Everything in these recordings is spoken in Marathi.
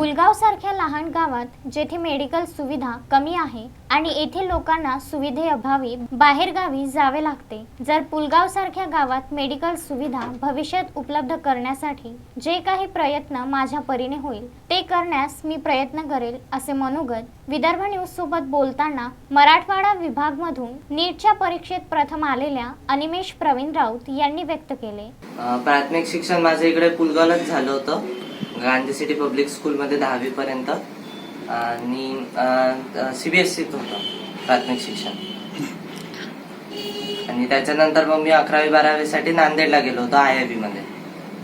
पुलगाव सारख्या लहान गावात जेथे मेडिकल सुविधा कमी आहे आणि येथील लोकांना सुविधेअभावी बाहेरगावी जावे लागते जर पुलगाव सारख्या गावात मेडिकल सुविधा भविष्यात उपलब्ध करण्यासाठी जे काही प्रयत्न माझ्या परीने होईल ते करण्यास मी प्रयत्न करेल असे मनोगत विदर्भ न्यूज सोबत बोलताना मराठवाडा विभागमधून नीटच्या परीक्षेत प्रथम आलेल्या अनिमेश प्रवीण राऊत यांनी व्यक्त केले. प्राथमिक शिक्षण माझं इकडे पुलगावलाच झालं होतं. गांधी सिटी पब्लिक स्कूलमध्ये दहावीपर्यंत आणि सी बी एस सीत होतं प्राथमिक शिक्षण. आणि त्याच्यानंतर मग मी अकरावी बारावीसाठी नांदेडला गेलो होतो आय आय बीमध्ये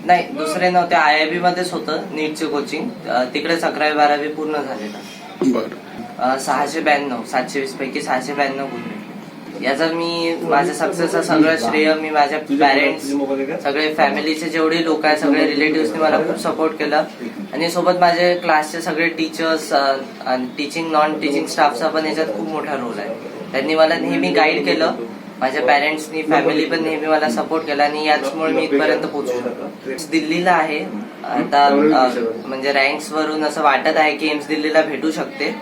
नाही दुसरे नव्हते आय आय बीमध्येच होतं नीटचे कोचिंग. तिकडेच अकरावी बारावी पूर्ण झालेलं. सहाशे ब्याण्णव सातशे वीस पैकी सहाशे ब्याण्णव गुण. याचा मी माझ्या सक्सेसचं सगळं श्रेय मी माझ्या पॅरेंट्स सगळे फॅमिलीचे जेवढे लोक आहेत सगळे रिलेटिव्हनी मला खूप सपोर्ट केलं. आणि सोबत माझे क्लासचे सगळे टीचर्स टीचिंग नॉन टीचिंग स्टाफचा पण याच्यात खूप मोठा रोल आहे. त्यांनी मला नेहमी गाईड केलं. माझ्या पॅरेंट्सनी फॅमिली पण नेहमी मला सपोर्ट केला आणि याचमुळे मी इथपर्यंत पोहोचू शकलो दिल्लीला आहे. आता म्हणजे रँक्स वरून असं वाटत आहे की एम्स दिल्लीला भेटू शकते.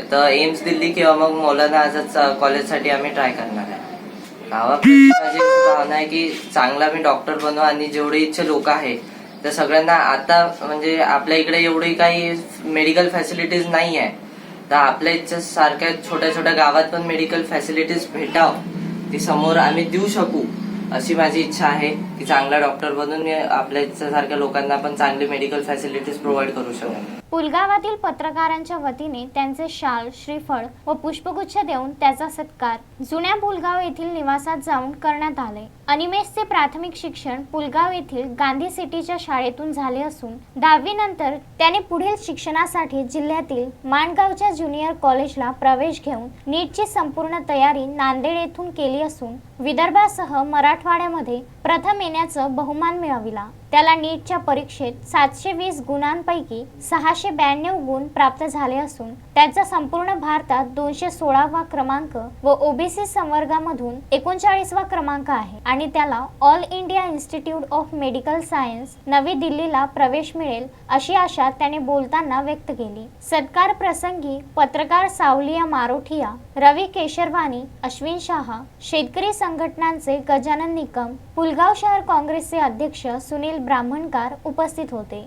तर एम्स दिल्ली किंवा मग मौलाना आझाद कॉलेजसाठी आम्ही ट्राय करणार आहे. माझी भावना आहे की चांगला मी डॉक्टर बनू आणि जेवढे इच्छे लोक आहे तर सगळ्यांना आता म्हणजे आपल्या इकडे एवढी काही मेडिकल फॅसिलिटीज नाही आहे. तर आपल्या इच्छा सारख्या छोट्या छोट्या गावात पण मेडिकल फॅसिलिटीज भेटाव. ती समोर आम्ही देऊ शकू अशी माझी इच्छा आहे की चांगला डॉक्टर बनून मी आपल्या इच्छासारख्या लोकांना पण चांगली मेडिकल फॅसिलिटीज प्रोव्हाइड करू शकेन पुलगावातील पत्रकारांच्या वतीने त्यांचे शाल श्रीफळ व पुष्पगुच्छ देऊन त्याचा सत्कार जुन्या पुलगाव येथील निवासात जाऊन करण्यात आले. अनिमेषचे प्राथमिक शिक्षण पुलगाव येथील गांधी सिटीच्या शाळेतून झाले असून दहावीनंतर त्याने पुढील शिक्षणासाठी जिल्ह्यातील माणगावच्या ज्युनियर कॉलेजला प्रवेश घेऊन नीटची संपूर्ण तयारी नांदेड येथून केली असून विदर्भासह मराठवाड्यामध्ये प्रथम येण्याचं बहुमान मिळविला. त्याला नीटच्या परीक्षेत सातशे वीस गुणांपैकी सहाशे ब्याण्णव गुण प्राप्त झाले असून त्याचा संपूर्ण भारतात दोनशे सोळावा क्रमांक व ओबीसी संवर्गामधून एकोणचाळीसवा क्रमांक आहे आणि त्याला all India institute of medical science नवी दिल्लीला प्रवेश मिळेल अशी आशा त्याने बोलताना व्यक्त केली. सत्कार प्रसंगी पत्रकार सावलिया मारोठिया रवी केशरवानी अश्विन शहा शेतकरी संघटनांचे गजानन निकम पुलगाव शहर काँग्रेसचे अध्यक्ष सुनील ब्राह्मणकार उपस्थित होते.